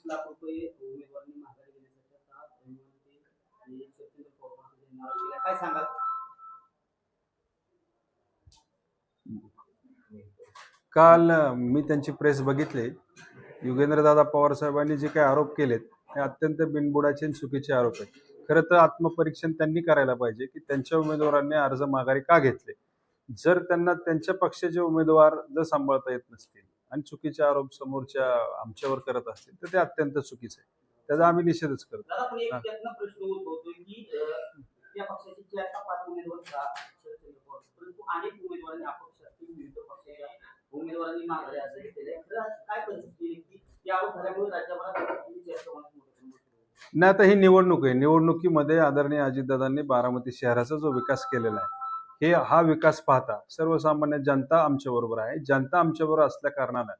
वीस लाख रुपये उमेदवारांनी माघारी घेण्यासाठी आता ते काय सांगाल? काल मी त्यांची प्रेस बघितली. युगेंद्रदादा पवार साहेबांनी जे काही आरोप केलेत हे अत्यंत बिनबुडाचे आणि चुकीचे आरोप आहेत. खरं तर आत्मपरीक्षण त्यांनी करायला पाहिजे की त्यांच्या उमेदवारांनी अर्ज माघारी का घेतले? जर त्यांना त्यांच्या पक्षाचे उमेदवार जर सांभाळता येत नसतील आणि चुकीचे आरोप समोरच्या आमच्यावर करत असतील तर ते अत्यंत चुकीचं आहे. त्याचा आम्ही निषेधच करतो. नाही आता ही निवडणूक आहे. निवडणुकीमध्ये आदरणीय अजितदादांनी बारामती शहराचा जो विकास केलेला आहे हे हा विकास पाहता सर्वसामान्य जनता आमच्या बरोबर आहे. जनता आमच्या बरोबर असल्या कारणानं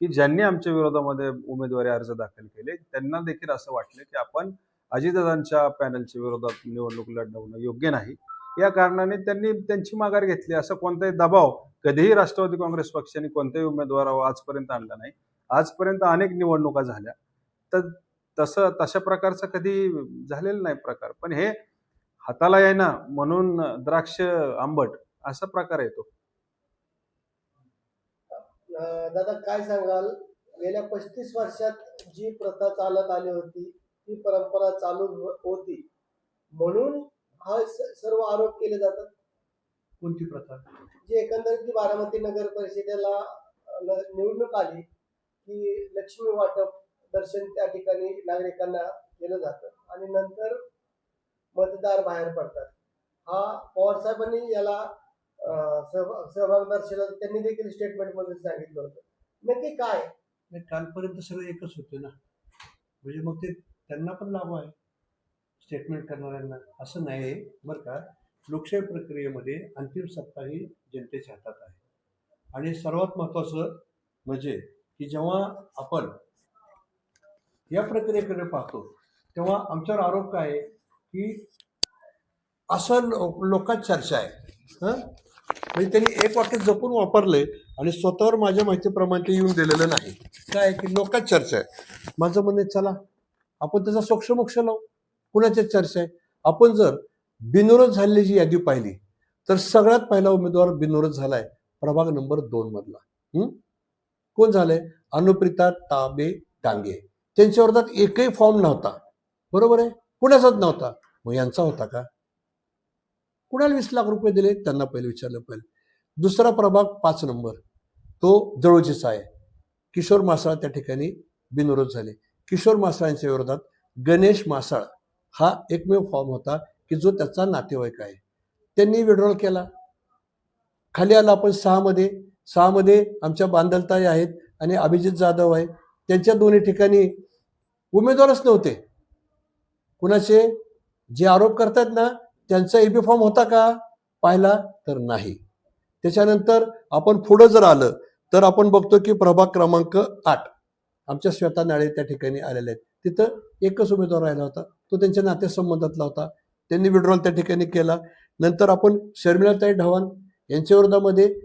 की ज्यांनी आमच्या विरोधामध्ये उमेदवारी अर्ज दाखल केले त्यांना देखील असं वाटलं की आपण अजितदादांच्या पॅनलच्या विरोधात निवडणूक लढवणं योग्य नाही. या कारणाने त्यांनी त्यांची माघार घेतली. असं कोणताही दबाव कधीही राष्ट्रवादी काँग्रेस पक्षाने कोणत्याही उमेदवारावर आजपर्यंत आणला नाही. आजपर्यंत अनेक निवडणुका झाल्या. तर तसं तशा प्रकारचा कधी झालेला नाही प्रकार. पण हे हाताला येईना म्हणून द्राक्ष आंबट असा प्रकार येतो दादा काय सांगाल? गेल्या पस्तीस वर्षात जी प्रथा चालत आली होती ती परंपरा चालू हो- होती. म्हणून हा स- सर्व आरोप केले जातात? कोणती प्रथा? जी एकंदरीत जी बारामती नगर परिषदेला निवडणूक आली की लक्ष्मी वाटप दर्शन त्या ठिकाणी नागरिकांना केलं जातं. आणि नंतर मतदार बाहेर पडतात. हा पवार साहेबांनी याला सहभाग दर्शवला त्यांनी देखील स्टेटमेंटमध्ये सांगितलं होतं. नक्की काय? नाही, कालपर्यंत सगळं एकच होते ना. म्हणजे मग ते त्यांना पण लाभ आहे स्टेटमेंट करणाऱ्यांना. असं नाही आहे बरं का. लोकशाही प्रक्रियेमध्ये अंतिम सत्ता ही जनतेच्या हातात आहे. आणि सर्वात महत्त्वाचं म्हणजे की जेव्हा आपण या प्रक्रियेकडे पाहतो तेव्हा आमच्यावर आरोप काय आहे? की असं लोकात चर्चा आहे. हं? म्हणजे त्यांनी एक वाक्य जपून वापरले आणि स्वतःवर माझ्या माहितीप्रमाणे ते येऊन दिलेलं नाही. काय आहे की लोकात चर्चा आहे. माझं म्हणणं चला आपण त्याचा सोक्षमोक्ष लावू. कुणाच्या चर्चा आहे? आपण जर बिनविरोध झालेली जी यादी पाहिली तर सगळ्यात पहिला उमेदवार बिनविरोध झालाय. प्रभाग नंबर दोन मधला. कोण झालंय? अनुप्रिता ताबे डांगे. त्यांच्या वर्धात एकही फॉर्म नव्हता. बरोबर आहे? कुणाचाच नव्हता. मग यांचा होता का? कुणाला वीस लाख रुपये दिले? त्यांना पहिले विचारलं पाहिजे. दुसरा प्रभाग पाच नंबर. तो जवळचीचा आहे. किशोर मासाळ त्या ठिकाणी बिनविरोध झाले. किशोर मासाळांच्या विरोधात गणेश मासाळ हा एकमेव फॉर्म होता की जो त्याचा नातेवाईक आहे. त्यांनी विड्रॉल केला. खाली आला आपण सहामध्ये सहामध्ये आमच्या बांधलताई आहेत आणि अभिजित जाधव आहे. त्यांच्या दोन्ही ठिकाणी उमेदवारच नव्हते. कुणाचे? जे आरोप करतात ना त्यांचा एबी फॉर्म होता का? पाहिला तर नाही. त्याच्यानंतर आपण पुढं जर आलं तर आपण बघतो की प्रभाग क्रमांक आठ आमच्या श्वेता नाळे त्या ठिकाणी आलेले आहेत. तिथं एकच उमेदवार राहिला होता. तो त्यांच्या नातेसंबंधातला होता. त्यांनी विड्रॉल त्या ठिकाणी केला. नंतर आपण शर्मिलाताई ढवाण यांच्या विरोधामध्ये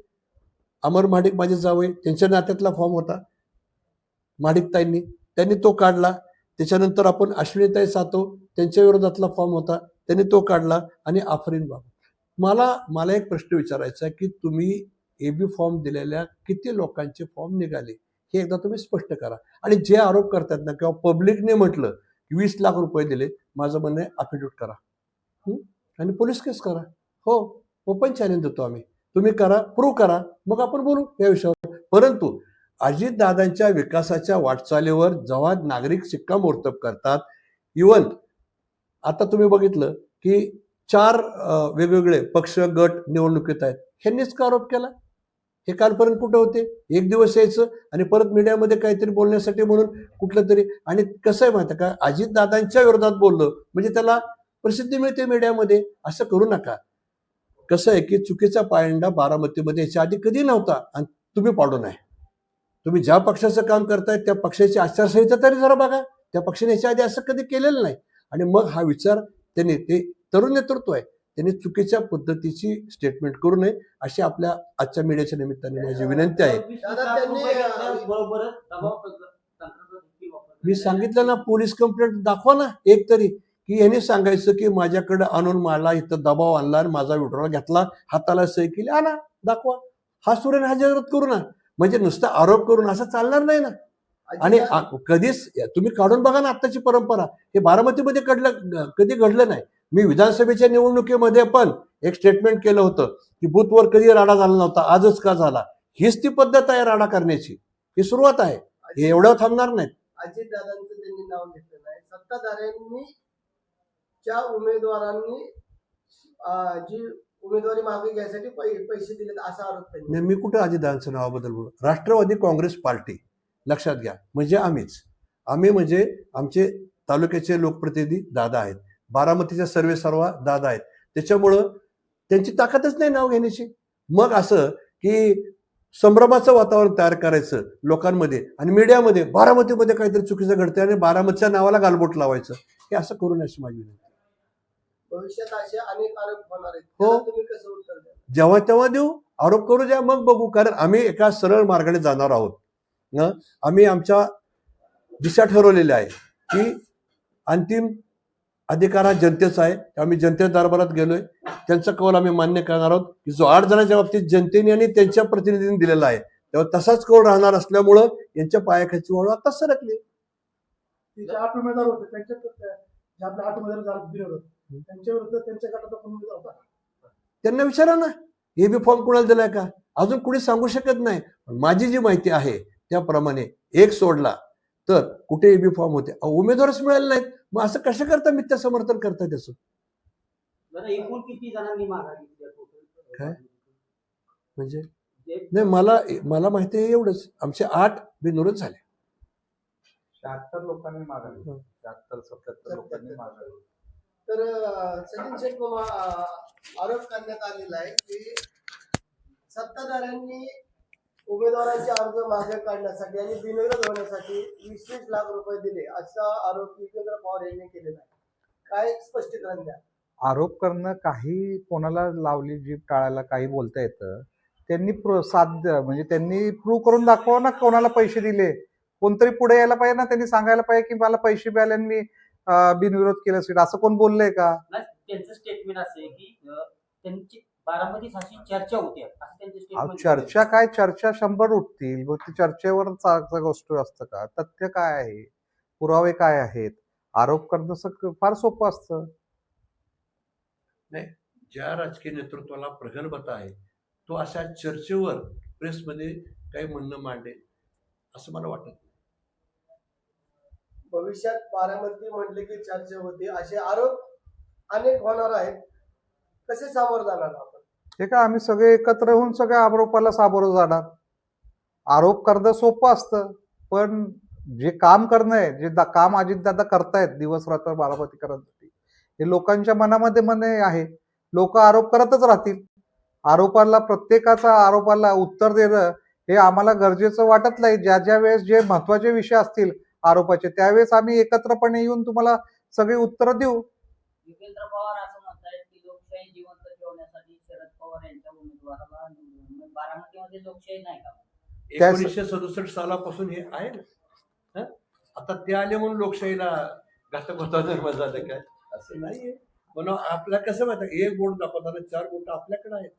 अमर महाडिक माझे जावई त्यांच्या नात्यातला फॉर्म होता. महाडिकताईंनी त्यांनी तो काढला. त्याच्यानंतर आपण अश्विनीताई सातव त्यांच्या विरोधातला फॉर्म होता त्यांनी तो काढला आणि आफरीन बाबा. मला मला एक प्रश्न विचारायचा आहे की तुम्ही ए बी फॉर्म दिलेल्या किती लोकांचे फॉर्म निघाले? हे एकदा तुम्ही स्पष्ट करा. आणि जे आरोप करतात ना किंवा पब्लिकने म्हटलं की वीस लाख रुपये दिले माझं म्हणणं आहे अफिडेविट करा. आणि पोलीस केस करा. हो ओपन चॅलेंज देतो आम्ही. तुम्ही करा प्रूव्ह करा मग आपण बोलू या विषयावर. परंतु अजितदादांच्या विकासाच्या वाटचालीवर जेव्हा नागरिक शिक्कामोर्तब करतात. इवन आता तुम्ही बघितलं की चार वेगवेगळे पक्ष गट निवडणुकीत आहेत. ह्यांनीच का आरोप केला? हे कालपर्यंत कुठं होते? एक दिवस यायचं आणि परत मीडियामध्ये काहीतरी बोलण्यासाठी म्हणून कुठलं तरी आणि कसं आहे माहिती का? अजितदादांच्या विरोधात बोललं. म्हणजे त्याला प्रसिद्धी मिळते मीडियामध्ये. असं करू नका. कसं आहे की चुकीचा पायंडा बारामतीमध्ये याच्या आधी कधी नव्हता आणि तुम्ही पाडू नये. तुम्ही ज्या पक्षाचं काम करताय त्या पक्षाची आचारसंहिता तरी जरा बघा. त्या पक्षाने याच्या आधी असं कधी केलेलं नाही. आणि मग हा विचार त्यांनी ते तरुण नेतृत्व आहे त्यांनी चुकीच्या पद्धतीची स्टेटमेंट करू नये अशी आपल्या आजच्या मीडियाच्या निमित्ताने माझी विनंती आहे. मी सांगितलं ना पोलीस कंप्लेंट दाखवा ना एक तरी. की यांनी सांगायचं की माझ्याकडे आणून मला इथं दबाव आणला आणि माझा विड्रॉल घेतला हाताला सही केली आणा दाखवा. हा सुरेन हजरत करू ना. म्हणजे नुसता आरोप करून असं चालणार नाही ना. आणि कधीच तुम्ही काढून बघा ना आत्ताची परंपरा. हे बारामतीमध्ये घडलं कधी घडलं नाही. मी विधानसभेच्या निवडणुकीमध्ये पण एक स्टेटमेंट केलं होतं की बूथवर कधी राडा झाला नव्हता आजच का झाला? हीच ती पद्धत आहे राडा करण्याची. ही सुरुवात आहे. हे एवढं थांबणार नाहीत. अजित दादांचं त्यांनी नाव घेतलेलं आहे सत्ताधाऱ्यांनी ज्या उमेदवारांनी जी उमेदवारी मागे घ्यायसाठी पैसे दिलेत असा आरोप नाही, मी कुठं अजितदादांचं नावाबद्दल बोलू? Rashtravadi Congress Party. लक्षात घ्या. म्हणजे आम्हीच. आम्ही म्हणजे आमचे तालुक्याचे लोकप्रतिनिधी दादा आहेत. बारामतीचे सर्वे सर्वा दादा आहेत. त्याच्यामुळं त्यांची ताकदच नाही नाव घेण्याची. मग असं की संभ्रमाचं वातावरण तयार करायचं लोकांमध्ये आणि मीडियामध्ये बारामतीमध्ये काहीतरी चुकीचं घडतंय आणि बारामतीच्या नावाला गालबोट लावायचं हे असं करू नये अशी माझी विनंती हो. जेव्हा तेव्हा देऊ आरोप करू द्या मग बघू. कारण आम्ही एका सरळ मार्गाने जाणार आहोत. न आम्ही आमच्या दिशा ठरवलेल्या आहे की अंतिम अधिकार हा जनतेचा आहे. आम्ही जनते दरबारात गेलोय. त्यांचा कौल आम्ही मान्य करणार आहोत की जो आठ जणांच्या बाबतीत जनतेने आणि त्यांच्या प्रतिनिधींनी दिलेला आहे तेव्हा तसाच कौल राहणार असल्यामुळं यांच्या पायाखाची वळू आता सरकली. आठ उमेदवार होते त्यांच्या आठ उमेदवार त्यांच्या गटाचा होता? त्यांना विचारा ना हे बी फॉर्म कुणाला दिलाय का? अजून कुणी सांगू शकत नाही. पण माझी जी माहिती आहे त्याप्रमाणे एक सोडला तर कुठे एबी फॉर्म होते. उमेदवारच मिळाले नाहीत. मग असं कसं करता मिथ्या समर्थन करता त्याचं? काय? म्हणजे? नाही मला मला माहिती आहे एवढंच. आमचे आठ बिनविरोध झाले. शहात्तर लोकांनी मागावी शहात्तर सत्याहत्तर लोकांनी मागावी तर सचिन अं, आरोप करण्यात आलेला आहे की सत्ताधाऱ्यांनी उमेदवारांचे अर्ज मागे काढण्यासाठी आणि बिनविरोध होण्यासाठी वीस वीस लाख रुपये दिले असा आरोप युगेंद्र पवार यांनी केलेला आहे. काय स्पष्टीकरण द्या? आरोप करणं काही कोणाला लावली जीभ टाळायला काही बोलता येतं. त्यांनी प्र साध्य म्हणजे त्यांनी प्रूव्ह करून दाखवा ना कोणाला पैसे दिले. कोणतरी पुढे यायला पाहिजे ना त्यांनी सांगायला पाहिजे की मला पैसे मिळाले आणि मी बिनविरोध केलं सीट असं कोण बोललंय का? त्यांचं स्टेटमेंट असं आहे की त्यांची बारामतीत अशी चर्चा होती. असं त्यांचं अहो, स्टेटमेंट चर्चा काय? चर्चा शंभर उठतील. मग ती चर्चेवर गोष्ट असतं का? तथ्य काय आहे? पुरावे काय आहेत? आरोप करणं सग- फार सोपं असतं. ज्या राजकीय नेतृत्वाला प्रगल्भता आहे तो अशा चर्चेवर प्रेसमध्ये काही म्हणणं मांडेल असं मला वाटत नाही. भविष्यात बारामती म्हटले की चर्चा होती असे आरोप अनेक होणार आहेत. कसे सामोरं जाणार आपण? हे आहे आम्ही सगळे एकत्र होऊन सगळ्या आरोपाला सामोरं जाणार. आरोप करणं सोपं असतं पण जे काम करणं आहे जे दा- काम अजितदादा करतायत दिवस रात्र बारामती करण्यासाठी हे लोकांच्या मनामध्ये मने आहे. लोक आरोप करतच राहतील. आरोपाला प्रत्येकाचा आरोपाला उत्तर देणं हे आम्हाला गरजेचं वाटत नाही. ज्या ज्या वेळेस जे महत्त्वाचे विषय असतील आरोपाचे त्यावेळेस आम्ही एकत्रपणे येऊन तुम्हाला सगळी उत्तरं देऊ. पवार यांच्या उमेदवाराला निवडून मग बारामतीमध्ये लोकशाही नाही का? एकोणीसशे सदुसष्ट सालापासून हे आहे ना? हं? आता ते आले म्हणून लोकशाहीला घातक होता निर्माण झालं काय? असं नाहीये. म्हणून आपल्या कसं माहिती एक बोट दाखवताना चार बोट आपल्याकडे आहेत.